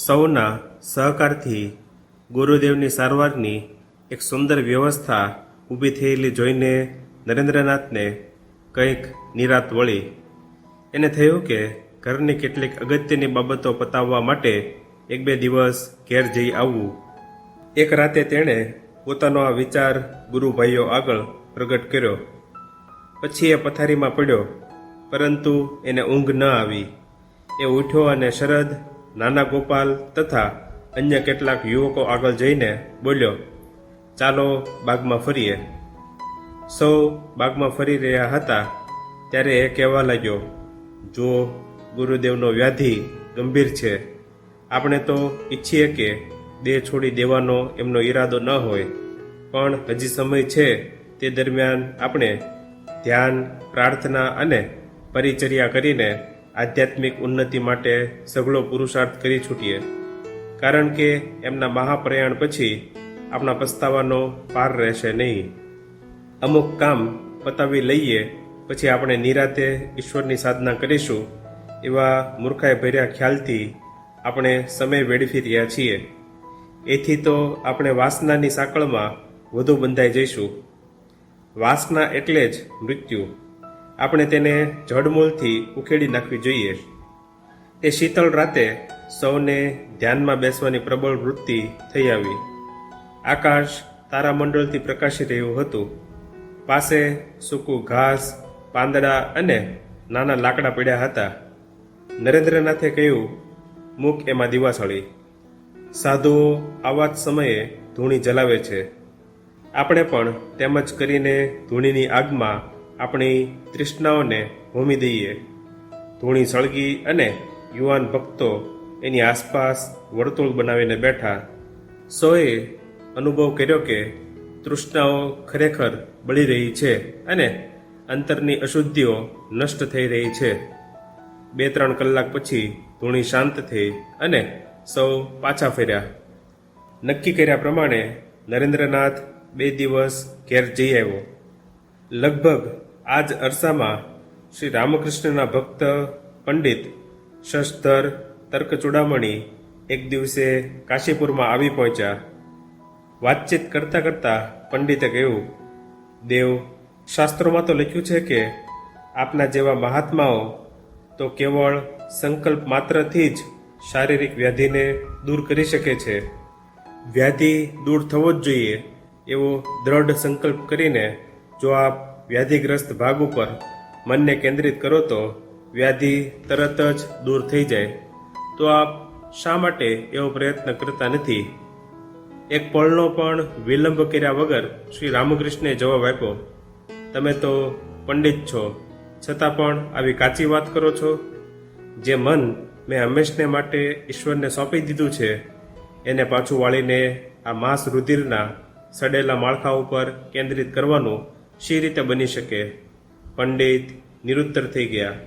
સૌના સહકારથી ગુરુદેવની સારવારની એક સુંદર વ્યવસ્થા ઊભી થયેલી જોઈને નરેન્દ્રનાથને કંઈક નિરાત વળી. એને થયું કે ઘરની કેટલીક અગત્યની બાબતો પતાવવા માટે એક બે દિવસ ઘેર જઈ આવવું. એક રાતે તેણે પોતાનો આ વિચાર ગુરુભાઈઓ આગળ પ્રગટ કર્યો. પછી એ પથારીમાં પડ્યો, પરંતુ એને ઊંઘ ન આવી. એ ઉઠ્યો અને શરદ નાના ગોપાલ તથા અન્ય કેટલાક યુવકો આગળ જઈને બોલ્યો, ચાલો બાગમાં ફરીએ. સૌ બાગમાં ફરી રહ્યા હતા ત્યારે એ કહેવા લાગ્યો, જો ગુરુદેવનો વ્યાધિ ગંભીર છે, આપણે તો ઈચ્છીએ કે દેહ છોડી દેવાનો એમનો ઈરાદો ન હોય, પણ હજી સમય છે તે દરમિયાન આપણે ધ્યાન, પ્રાર્થના અને પરિચર્યા કરીને આધ્યાત્મિક ઉન્નતિ માટે સઘળો પુરુષાર્થ કરી છૂટીએ. કારણ કે એમના મહાપ્રયાણ પછી આપણા પસ્તાવાનો પાર રહેશે નહીં. અમુક કામ પતાવી લઈએ, પછી આપણે નિરાતે ઈશ્વરની સાધના કરીશું, એવા મૂર્ખાઈ ભર્યા ખ્યાલથી આપણે સમય વેડફી રહ્યા છીએ. એથી તો આપણે વાસનાની સાંકળમાં વધુ બંધાઈ જઈશું. વાસના એટલે જ મૃત્યુ. આપણે તેને જડમૂળથી ઉખેડી નાખવી જોઈએ. એ શીતળ રાતે સૌને ધ્યાનમાં બેસવાની પ્રબળ વૃત્તિ થઈ આવી. આકાશ તારામંડળથી પ્રકાશી રહ્યું હતું. પાસે સૂકું ઘાસ, પાંદડા અને નાના લાકડા પડ્યા હતા. નરેન્દ્રનાથે કહ્યું, મૂક એમાં દિવાસળી. સાધુઓ આવા જ સમયે ધૂણી જલાવે છે. આપણે પણ તેમજ કરીને ધૂણીની આગમાં આપણી તૃષ્ણાઓને હોમી દઈએ. ધૂણી સળગી અને યુવાન ભક્તો એની આસપાસ વર્તુળ બનાવીને બેઠા. સોએ અનુભવ કર્યો કે તૃષ્ણાઓ ખરેખર બળી રહી છે અને અંતરની અશુદ્ધિઓ નષ્ટ થઈ રહી છે. બે ત્રણ કલાક પછી ધૂણી શાંત થઈ અને સૌ પાછા ફર્યા. નક્કી કર્યા પ્રમાણે નરેન્દ્રનાથ બે દિવસ ઘેર જઈ આવ્યો. લગભગ આ જ અરસામાં શ્રી રામકૃષ્ણના ભક્ત, પંડિત શશધર તર્ક ચૂડામણી એક દિવસે કાશીપુરમાં આવી પહોંચ્યા. વાતચીત કરતાં કરતાં પંડિતે કહ્યું, દેવ, શાસ્ત્રોમાં તો લખ્યું છે કે આપના જેવા મહાત્માઓ તો કેવળ સંકલ્પ માત્રથી જ શારીરિક વ્યાધિને દૂર કરી શકે છે. વ્યાધિ દૂર થવો જ જોઈએ એવો દ્રઢ સંકલ્પ કરીને જો આપ વ્યાધિગ્રસ્ત ભાગ ઉપર મનને કેન્દ્રિત કરો તો વ્યાધિ તરત જ દૂર થઈ જાય. તો આપ શા માટે એવો પ્રયત્ન કરતા નથી? એક પળનો પણ વિલંબ કર્યા વગર શ્રી રામકૃષ્ણે જવાબ આપ્યો, તમે તો પંડિત છો, છતાં પણ આવી કાચી વાત કરો છો? જે મન મેં હંમેશને માટે ઈશ્વરને સોંપી દીધું છે, એને પાછું વાળીને આ માંસ રુધિરના સડેલા માળખા ઉપર કેન્દ્રિત કરવાનું શી રીતે બની શકે પંડિત નિરુત્તર થઈ ગયા